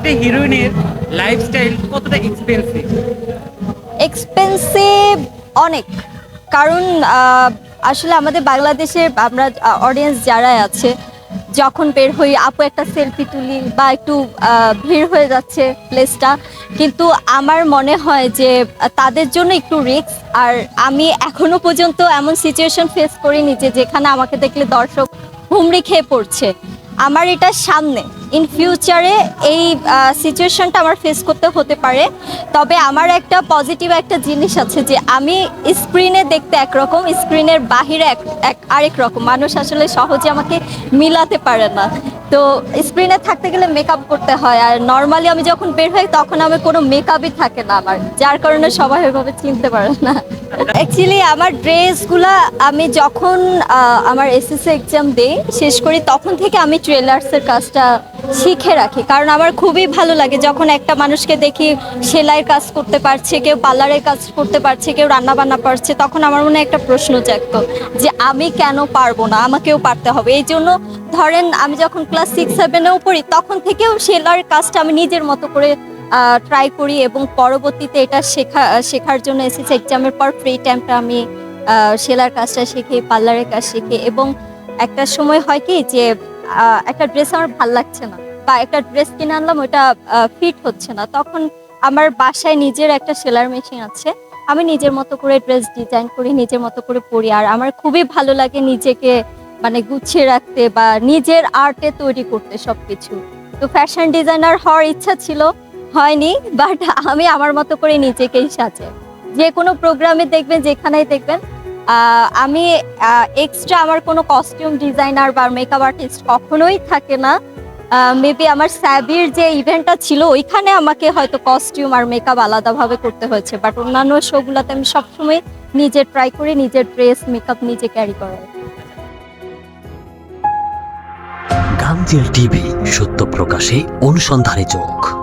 একটা হিরোইনের লাইফস্টাইল কতটা এক্সপেন্সিভ এক্সপেন্সিভ অনেক। কারণ আসলে আমাদের বাংলাদেশে আমরা অডিয়েন্স যারা আছে, যখন বের হই, আপু একটা সেলফি তুলি বা একটু ভিড় হয়ে যাচ্ছে প্লেসটা কিন্তু আমার মনে হয় যে, তাদের জন্য একটু রিস্ক আর আমি এখনও পর্যন্ত এমন সিচুয়েশন ফেস করিনি যে, যেখানে আমাকে দেখলে দর্শক হুমড়ি খেয়ে পড়ছে। আমার এটা সামনে। ইন ফিউচারে এই সিচুয়েশনটা আমার ফেস করতে হতে পারে। তবে আমার একটা পজিটিভ একটা জিনিস আছে যে, আমি স্ক্রিনে দেখতে একরকম স্ক্রিনের বাহিরে এক আরেক রকম। মানুষ আসলে সহজে আমাকে মিলাতে পারে না। তো স্ক্রিনে থাকতে গেলে মেকআপ করতে হয়। আর নর্মালি আমি যখন বের হই, তখন আমি কোনো মেকআপই থাকে না আমার। যার কারণে সবাই ওইভাবে চিনতে পারে না। অ্যাকচুয়ালি আমার ড্রেসগুলা আমি যখন আমার এসএসসি এক্সাম দিই, শেষ করি, তখন থেকে আমি ট্রেলার্সের কাজটা শিখে রাখি, কারণ আমার খুবই ভালো লাগে যখন একটা মানুষকে দেখি সেলাইয়ের কাজ করতে পারছে, কেউ পার্লারের কাজ করতে পারছে, কেউ রান্না বান্না পারছে তখন আমার মনে একটা প্রশ্ন জাগতো যে আমি কেন পারব না? আমাকেও পারতে হবে। এই জন্য ধরেন আমি যখন ক্লাস সিক্স সেভেনেও পড়ি, তখন থেকেও সেলাইয়ের কাজটা আমি নিজের মতো করে ট্রাই করি এবং পরবর্তীতে এটা শেখা, শেখার জন্য এসেছি এক্সামের পর ফ্রি টাইমটা আমি সেলাইয়ের কাজটা শিখি, পার্লারের কাজ শিখি এবং একটা সময় হয় কি যে একটা ড্রেস আমার ভালো লাগছে না বা একটা ড্রেস কিনে আনলাম ওটা ফিট হচ্ছে না। তখন আমার বাসায় নিজের একটা সেলার মেশিন আছে। আমি নিজের মতো করে ড্রেস ডিজাইন করি, নিজের মতো করে পরি। আর আমার খুবই ভালো লাগে নিজেকে মানে গুছিয়ে রাখতে বা নিজের আর্টে তৈরি করতে সবকিছু। তো ফ্যাশন ডিজাইনার হওয়ার ইচ্ছা ছিল, হয়নি বাট আমি আমার মতো করে নিজেকেই সাজাই। যে কোনো প্রোগ্রামে দেখবেন, যেখানেই দেখবেন আমি এক্সট্রা আমার কোনো কস্টিউম ডিজাইনার বা মেকআপ আর্টিস্ট কখনোই থাকে না। মেবি আমার স্যাবির যে ইভেন্টটা ছিল, ওইখানে আমাকে হয়তো কস্টিউম আর মেকআপ আলাদাভাবে করতে হয়েছে। বাট অন্যান্য শোগুলোতে আমি সবসময় নিজে ট্রাই করি, নিজের ড্রেস মেকআপ নিজে ক্যারি করার। টিভি, সত্য প্রকাশে অনুসন্ধানে চোখ।